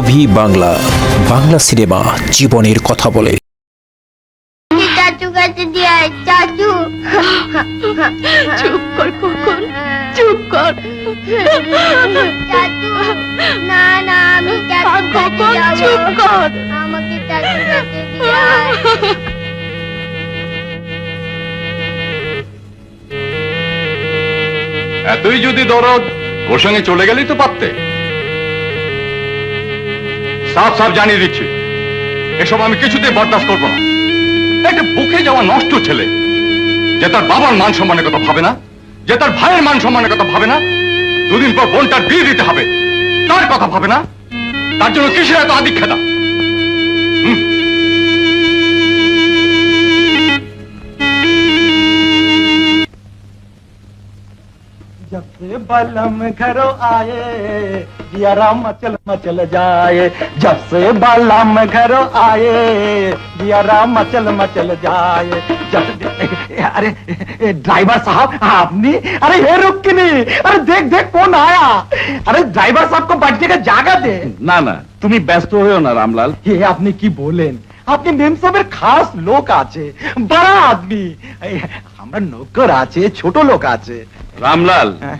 Movie Bangla Bangla cinema জীবনের কথা বলে। চাচু কাছে দিয়ে চাচু। চুপ কর খোকন চুপ কর। চাচু না না আমি চাচু খোকন চুপ কর। আমাকে চাচু কাছে দিয়ে। এতই যদি দরদ ওর সঙ্গে চলে গেলেই তো পারতে। সাফ সাফ জানিয়ে দিচ্ছি, এসব আমি কিছুতে বরদাস্ত করব না। একটা বুকে যাওয়া নষ্ট ছেলে, যে তার বাবার মান সম্মানের কথা ভাবে না, যে তার ভাইয়ের মান সম্মানের কথা ভাবে না, দুদিন পর বোনটার বিয়ে দিতে হবে, তার কথা ভাবে না, তার জন্য কিসের এত আদিক্ষেতা? बलम घरो आए दियारा मचल मचल जाए जब से बलम घरो आए दियारा मचल मचल जाए जब अरे ड्राइवर साहब आपने अरे हे रुक की नहीं अरे देख देख कौन आया अरे ड्राइवर साहब को बैठने का जागा दे না না তুমি ব্যস্ত হয়েও না রামলাল হে আপনি কি বলেন আপনি মেম সাহেবের খাস লোক আছে বড় আদমি এই, আমরা নৌকর আছে ছোট লোক আছে রামলাল হ্যাঁ।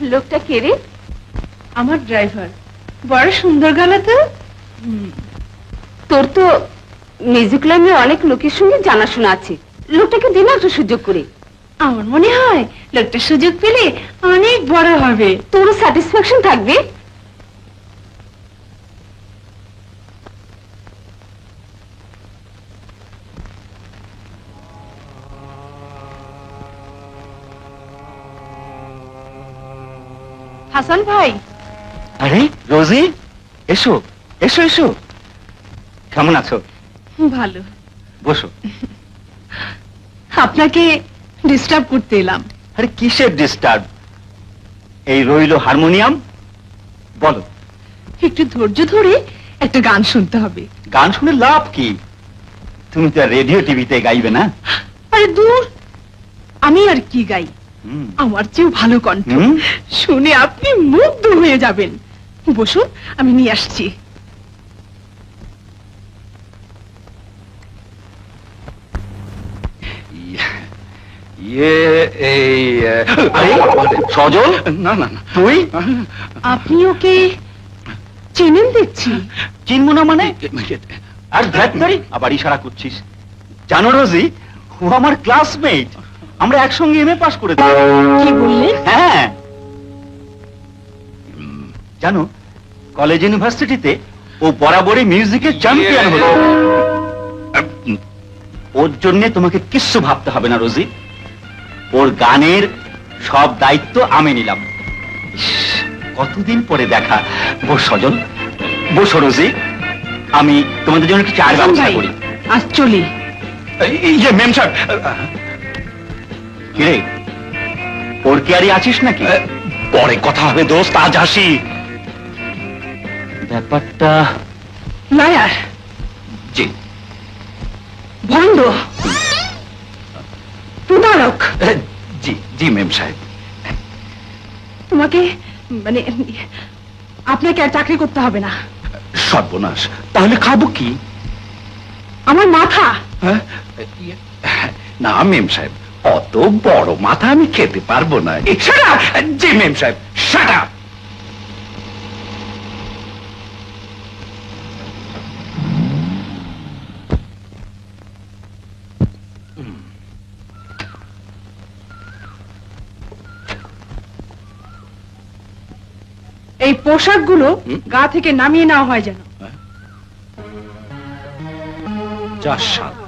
লোকটা কে রে? আমার ড্রাইভার। বড় সুন্দর গালা তো। তোর তো মিউজিক লাইনে অনেক লোকের সঙ্গে জানাশোনা আছে। লোকটাকে দিন একটা সুযোগ করে। আমার মনে হয় লোকটা সুযোগ পেলে অনেক বড় হবে। তোর স্যাটিসফ্যাকশন থাকবে? হাসান ভাই। আরে রোজি? এসো এসো এসো। কেমন আছো? ভালো। বসো। আপনাকে ডিস্টার্ব করতে এলাম। আরে কিসের ডিস্টার্ব এই রইল হারমোনিয়াম? বলো। একটু ধৈর্য ধরে একটা গান শুনতে হবে। গান শুনে লাভ কি? তুমি তো রেডিও টিভিতে গাইবে না। আরে দূর। আমি আর কি গাই। আমার চেয়েও ভালো কণ্ঠ? শুনে আপনি মুগ্ধ হয়ে যাবেন। বসুন আমি নিয়ে আসছি। ইয়ে এই আরে, সজল? না না না। তুই? আপনি ওকে চেনেন দেখছি? চিনবো না মানে? আর ধ্যাত্তারি আবার ইশারা করছিস। জানো রোজি ও আমার ক্লাসমেট আমরা একসঙ্গে এমএ পাস করেছি। কি বললেন? হ্যাঁ। জানো কলেজ ইউনিভার্সিটিতে ও বরাবরই মিউজিকের চ্যাম্পিয়ন হলো। ওর জন্য তোমাকে কিচ্ছু ভাবতে হবে না রোজি। ওর গানের সব দায়িত্ব আমি নিলাম। কতদিন পরে দেখা? বস সজল। বসো রোজি। আমি তোমাদের জন্য কিছু চার হাসান ব্যবস্থা করি। আজ চলি। ইয়ে মেম সাহেব কিরে ওর কি আরই আছিস নাকি? পরে কথা হবে দোস্ত আজ আসি। ব্যাপারটা লায়ার জি। ভণ্ড প্রতারক। জি জি মেম সাহেব। তোমাকে মানে আপনাকে আর চাকরি করতে হবে না। সর্বনাশ। তাহলে খাব কি? আমার মাথা। হ্যাঁ? না মেম সাহেব। অত বড় মাথা আমি খেতে পারব না। জি মেম সাহেব সাটা এই পোশাকগুলো গা থেকে নামিয়ে নেওয়া হয় যেন। যা সাত।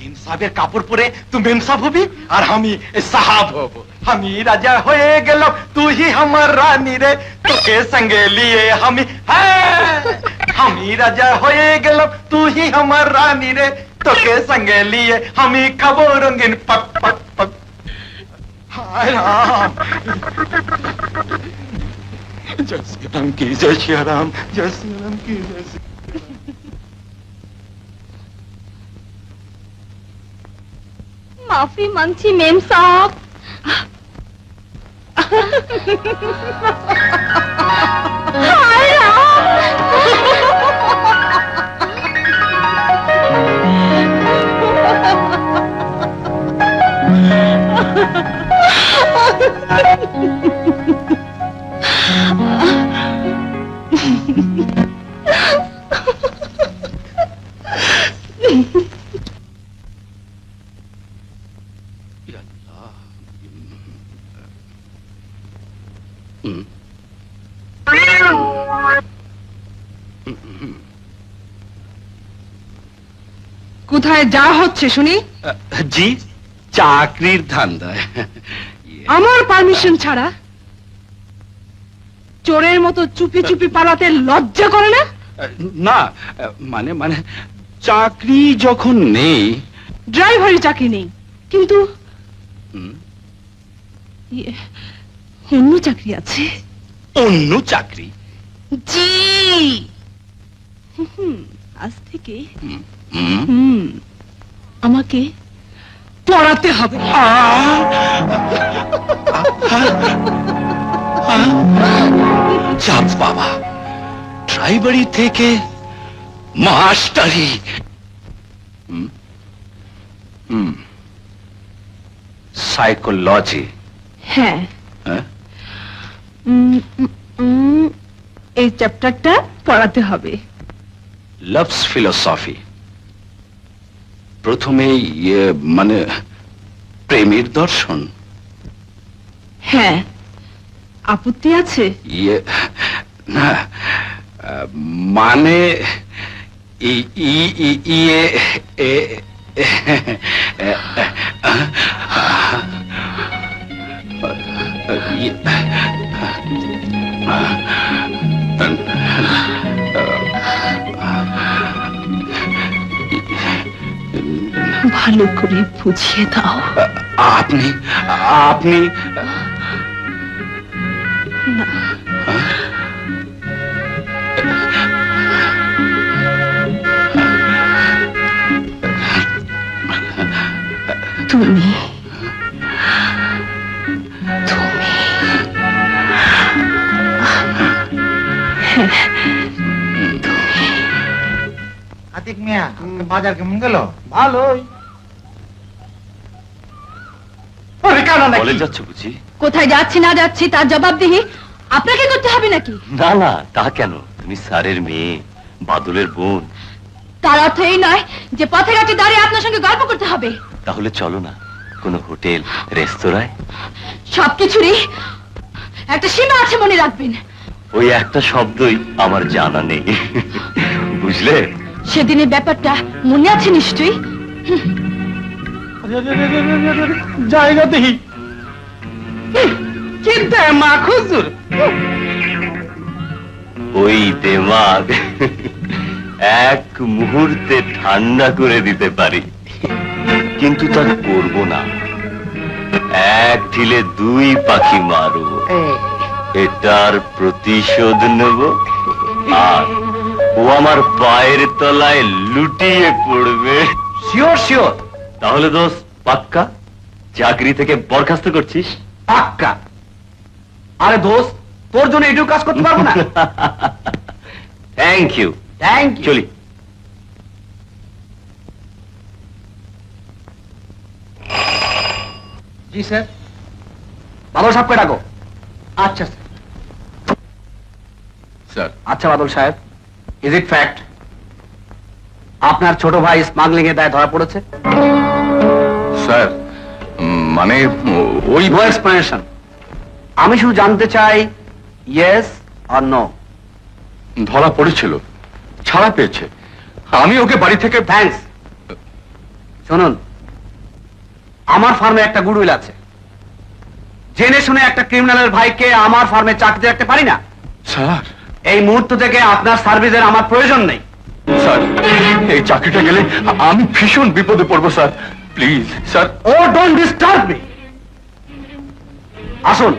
মেম সাহেবের কাপড় পরে তুই মেম সাহেব হবি আর আমি সাহাব হব আমি রাজা হয়ে গেল তুই আমার রানী রে তোকে সঙ্গে লিয়ে আমি হ্যাঁ আমি রাজা হয়ে গেল তুই আমার রানী রে তোকে সঙ্গে লিয়ে আমি খাব রঙিন পক পক পক হায় রাম জয় শ্রী রাম কি জয় শ্রী রাম জয় শ্রী রাম কি জয় শ্রী माफी मांगची मेम साहब हाय राम কোথায় যা হচ্ছে শুনি। জি চাকরির ধান্দায়। আমার পারমিশন ছাড়া চোরের মতো চুপি চুপি পালাতে লজ্জা করে না? না মানে মানে চাকরি যখন নেই। ড্রাইভারি চাকরি নেই কিন্তু ইয়ে, অন্য চাকরি আছে। অন্য চাকরি? জি। হুম, আজ থেকে আমাকে পড়াতে হবে। চাপ বাবা ড্রাইভারি থেকে মাস্টারি। হুম, হুম। সাইকোলজি। হ্যাঁ। হ্যাঁ? এই চ্যাপ্টারটা পড়াতে হবে। লাভস ফিলোসফি প্রথমে ইয়ে মানে প্রেমের দর্শন। হ্যাঁ আপত্তি আছে? ইয়ে না মানে ই- ই- ই- ইয়ে এ এ- ইয়ে- ভালো করে বুঝিয়ে দাও। আপনি আপনি তুমি আতিক মিয়া বাজার কেমন গেল? ভালোই। আরে কানা নাকি? যাচ্ছ বুঝি? কোথায় যাচ্ছি না যাচ্ছি তার জবাবদিহি আপনাকে করতে হবে নাকি? না না তা কেন? তুমি স্যারের মেয়ে বাদলের বোন। তার অর্থ এই নয় যে পথে ঘাটে দাঁড়িয়ে আপনার সঙ্গে গল্প করতে হবে। তাহলে চলো না কোনো হোটেল রেস্তোরাঁয়? সবকিছুরই একটা সীমা আছে মনে রাখবেন। ওই একটা শব্দই আমার জানা নেই। বুঝলে? সেদিনের ব্যাপারটা মনে আছে নিশ্চয়ই? জায়গা দেখি। চিন্তা মা খুজুর। ওই দেমাগ এক মুহূর্তে ঠান্ডা করে দিতে পারি। কিন্তু তা করব না। এক ঢিলে দুই পাখি মারব। এটার প্রতিশোধ নেব। আর ও আমার পায়ের তলায় লুটিয়ে পড়বে। শিওর শিওর তাহলে দোষ পাক্কা? চাকরি থেকে বরখাস্ত করছিস? পাক্কা। আরে দোস্ত তোর জন্য এটুকু কাজ করতে পারব না? থ্যাংক ইউ থ্যাংক ইউ চলি। জি স্যার। বাদল সাহেবকে ডাকো আচ্ছা স্যার। স্যার। আচ্ছা বাদল সাহেব। ইজ ইট ফ্যাক্ট আপনার ছোট ভাই স্মাগলিং এর দায়ে ধরা পড়েছে? স্যার মানে ওই নো এক্সপ্লেনেশন আমি শুধু জানতে চাই ইয়েস আর নো ধরা পড়েছিল ছাড়া পেয়েছে। আমি ওকে বাড়ি থেকে থ্যাঙ্কস শুনুন আমার ফার্মে একটা গুডউইল আছে। জেনে শুনে একটা ক্রিমিনালের ভাইকে আমার ফার্মে চাকরি রাখতে পারি না? স্যার। এই মুহূর্ত থেকে আপনার সার্ভিসের আমার প্রয়োজন নেই। স্যার, এই চাকরিটা গেলে আমি ভীষণ বিপদে পড়ব, sir. Please, sir. Oh don't disturb me আসুন।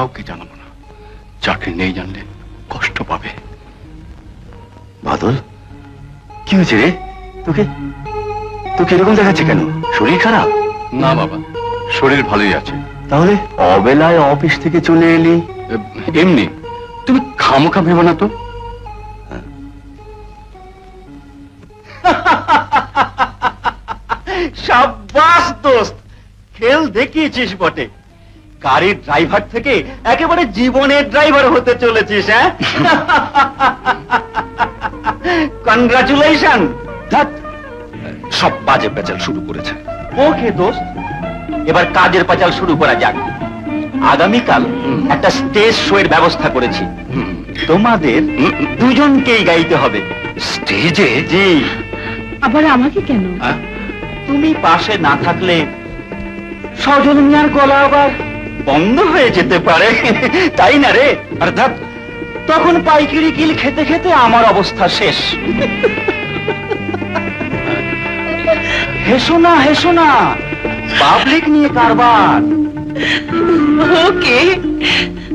কাউকে জানাব না। চাকরি নেই জানলে কষ্ট পাবে। বাদল কি হয়েছে রে? তোকে তোকে এরকম দেখাচ্ছে কেন? শরীর খারাপ? না বাবা শরীর ভালোই আছে। তাহলে? অবেলায় অফিস থেকে চলে এলি। এমনি। তুমি খামোখা ভেবো না তো। সাব্বাস দোস্ত খেল দেখিয়েছিস বটে। গাড়ির ড্রাইভার থেকে একেবারে জীবনের ড্রাইভার হতে চলেছিস হ্যাঁ? কনগ্রাচুলেশন সব বাজে পেঁচাল শুরু করেছে। ওকে দোস্ত এবার কাজের পাচাল শুরু করা যাক। আগামীকাল একটা স্টেজ শো এর ব্যবস্থা করেছি। তোমাদের দুজনকেই গাইতে হবে। স্টেজে? জি। আবার আমাকে কেন? তুমি পাশে না থাকলে সজল মিয়ার গলা আবার বন্ধ হয়ে যেতে পারে। তাই না রে? অর্থাৎ তখন পাইকারি কিল খেতে খেতে আমার অবস্থা শেষ। হেসো না হেসো না। পাবলিক নিয়ে কারবার। ওকে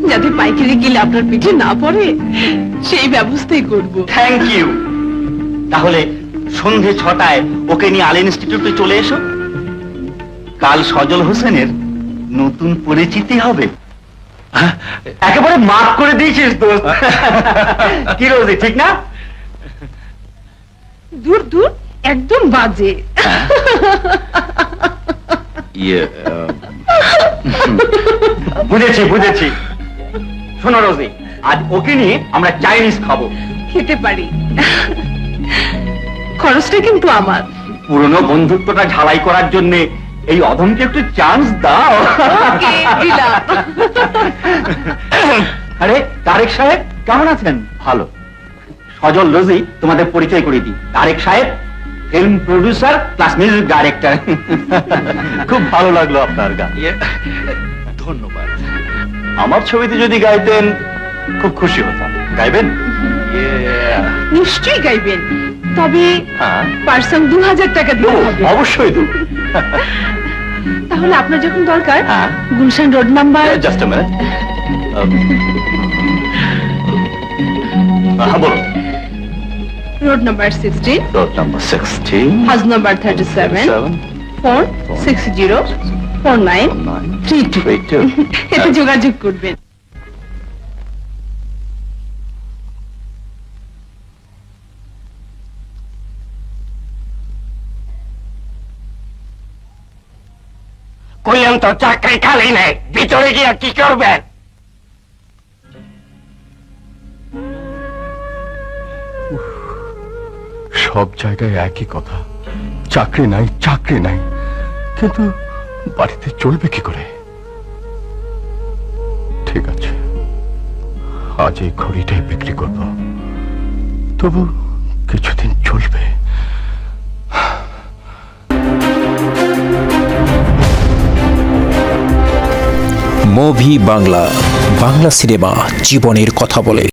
যাতে পাইকারি গিলে আপনার পিঠে না পড়ে সেই ব্যবস্থাই করব। থ্যাংক ইউ তাহলে সন্ধে ছটায় ওকে নিয়ে আল ইনস্টিটিউটে চলে এসো। কাল সজল হোসেনের নতুন পরিচিতি হবে। হ্যাঁ, একেবারে মাফ করে দিয়েছিস তো কি রোজি ঠিক না? দূর দূর একদম বাজে। ইয়ে বুঝেছি বুঝেছি। শোনো রোজি আজ ওকে নিয়ে আমরা চাইনিজ খাব। খেতে পারি। খরচটা কিন্তু আমার। পুরনো বন্ধুত্বটা ঝালাই করার জন্য এই অধমকে একটু চান্স দাও। আরে তারেক সাহেব কেমন আছেন? ভালো। সজল রোজি তোমাদের পরিচয় করে দিই। তারেক সাহেব film producer plus music director খুব ভালো লাগল আপনার গান। ইয়ে, ধন্যবাদ। আমার ছবিতে যদি গাইতেন খুব খুশি হতাম। গাইবেন? ইয়ে, নিশ্চয়ই গাইবেন। তবে হ্যাঁ? পার্সন দু হাজার টাকা দিতে হবে। অবশ্যই দু তাহলে আপনার যখন দরকার হ্যাঁ। Gulshan road number just a minute হ্যাঁ বলো road number sixteen road number sixteen house number thirty seven seven four six zero four nine three two three two এতে যোগাযোগ করবেন। কইলাম তো চাকরি খালি নেই। ভিতরে গিয়ে কি করবেন সব জায়গায় একই কথা। চাকরি নাই চাকরি নাই। কিন্তু বাড়িতে চলবে কি করে? ঠিক আছে। আজ এই ঘড়িটাই বিক্রি করব। তবু কিছুদিন চলবে। মুভি বাংলা বাংলা সিনেমা জীবনের কথা বলে।